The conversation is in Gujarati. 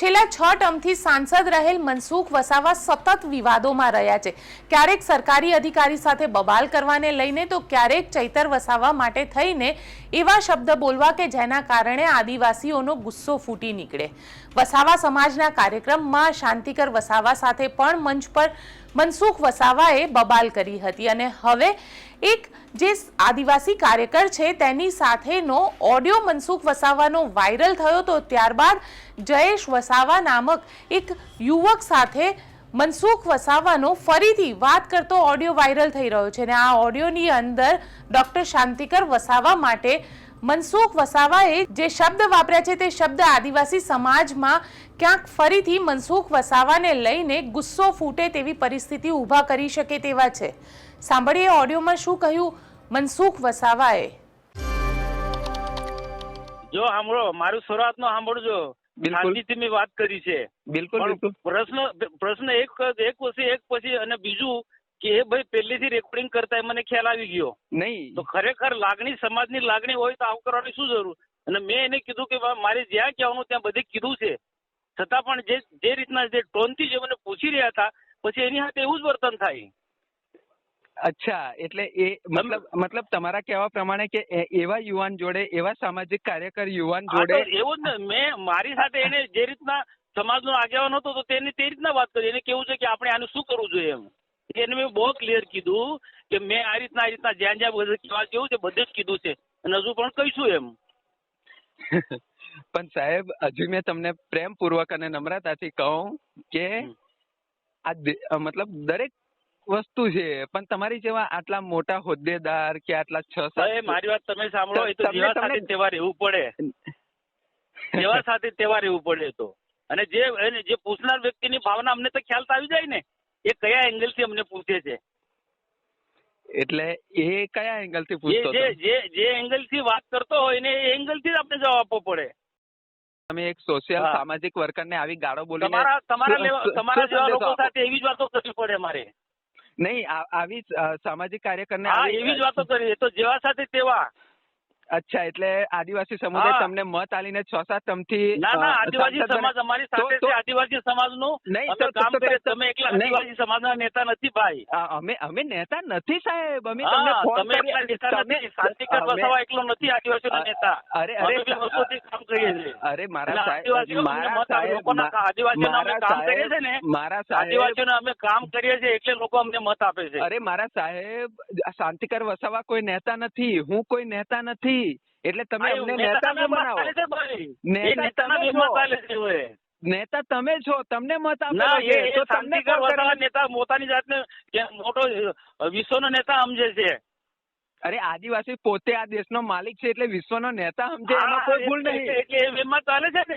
છેલ્લા છ ટર્મથી સાંસદ રહેલ મનસુખ વસાવા સતત વિવાદોમાં રહ્યા છે. ક્યારેક સરકારી અધિકારી સાથે બબાલ કરવાને લઈને તો ક્યારેક ચૈતર વસાવા માટે થઈને એવા શબ્દ બોલવા કે જેના કારણે આદિવાસીઓનો ગુસ્સો ફૂટી નીકળે. વસાવા સમાજના કાર્યક્રમમાં શાંતિકર વસાવા સાથે પણ મંચ પર મનસુખ વસાવાએ બબાલ કરી હતી અને હવે એક જે આદિવાસી કાર્યકર છે તેની સાથેનો ઓડિયો મનસુખ વસાવાનો વાયરલ થયો તો ત્યારબાદ જયેશ વસાવા નામક એક યુવક સાથે મનસુખ વસાવાનો ફરીથી વાત કરતો ઓડિયો વાયરલ થઈ રહ્યો છે અને આ ઓડિયોની અંદર ડૉક્ટર શાંતિકર વસાવા માટે મનસુખ વસાવાએ જે શબ્દ વાપર્યા છે તે શબ્દ આદિવાસી સમાજમાં ક્યાંક ફરીથી મનસુખ વસાવાને લઈને ગુસ્સો ફૂટે તેવી પરિસ્થિતિ ઊભા કરી શકે તેવા છે. સાંભળીએ ઓડિયોમાં શું કહ્યું મનસુખ વસાવાએ. જો સાંભળો મારું શરૂઆતનો સાંભળજો. શાંતિથી મેં વાત કરી છે. બિલકુલ બિલકુલ. પ્રશ્ન પ્રશ્ન એક એક પછી એક પછી અને બીજું પહેલેથી રેકોર્ડિંગ કરતા મને ખ્યાલ આવી ગયો. નહીં. તો ખરેખર લાગણી સમાજની લાગણી હોય તો આવું કરવાની શું જરૂર? અને મેં એને કીધું કે મારે જ્યાં કહેવાનું ત્યાં બધે કીધું છે. છતાં પણ જે જે રીતના જે ટોનથી જે મને પૂછી રહ્યા હતા પછી એની સાથે એવું જ વર્તન થાય. અચ્છા એટલે એ મતલબ મતલબ તમારા કહેવા પ્રમાણે કે એવા યુવાન જોડે એવા સામાજિક કાર્યકર યુવાન જોડે એવું જ ને મેં મારી સાથે એને જે રીતના સમાજનો આગેવાન હતો તો તેની તે રીતના વાત કરી. એને કેવું છે કે આપણે આનું શું કરવું જોઈએ એમ? એને મેં બહુ ક્લિયર કીધું કે મેં આ રીતના આ રીતના જ્યાં જ્યાં કહેવા જેવું છે બધે જ કીધું છે. અને હજુ પણ કહીશું એમ. પણ સાહેબ હજુ મેં તમને પ્રેમપૂર્વક અને નમ્રતાથી કહું કે આ મતલબ દરેક વસ્તુ છે પણ તમારી જેવા આટલા મોટા હોદ્દેદાર કે આટલા છ સાત મારી વાત તમે સાંભળો એ તો જેવા સાથે તેવા રહેવું પડે. જેવા સાથે તેવા રહેવું પડે તો. અને જે જે પૂછનાર વ્યક્તિની ભાવના અમને તો ખ્યાલ તો આવી જાય ને. એ કયા એંગલથી અમને પૂછે છે? એટલે એ કયા એંગલથી પૂછતો જે જે જે એંગલથી વાત કરતો હોય ને એ એંગલથી જ આપણે જવાબ આપવો પડે. તમે એક સોશિયલ સામાજિક વર્કર ને આવી ગાળો બોલીને તમારા તમારા તમારા જેવા લોકો સાથે એવી જ વાતો કરવી પડે મારે. નહીં આવી સામાજિક કાર્યકરને ને આવી- એવી જ વાતો કરી તો જેવા સાથે તેવા. અચ્છા એટલે આદિવાસી સમુદાય તમને મત આલીને છ સાત તમથી ના ના આદિવાસી સમાજ અમારી સાથે છે આદિવાસી સમાજનું. નહીં, તો- કામ કરે તમે એકલા. આદિવાસી સમાજના નેતા નથી ભાઈ. અમે અમે નેતા નથી સાહેબ. અમે તમને ફોન તમે એકલા નેતા નથી શાંતિકર વસાવા એકલો નથી આદિવાસીનો નેતા. અરે અરે વર્ષોથી કામ કરીએ છીએ. અરે મારા સાહેબ મારા સાહેબ આદિવાસીઓના અમે કામ કરીએ છીએ ને, મારા સાહેબ આદિવાસીઓને અમે કામ કરીએ છીએ એટલે લોકો અમને મત આપે છે. અરે મારા સાહેબ શાંતિકર વસાવા કોઈ નેતા નથી હું કોઈ નેતા નથી. એટલે તમે અમને નેતા ન બનાવો. નેતા તમે છો. તમને મત એ તો તમને? નેતા પોતાની જાતને મોટો વિશ્વનો નેતા સમજે છે અરે આદિવાસી પોતે આ દેશનો માલિક છે એટલે વિશ્વનો નેતા સમજે એમાં કોઈ ભૂલ નહીં એટલે એમાં ચાલે છે ને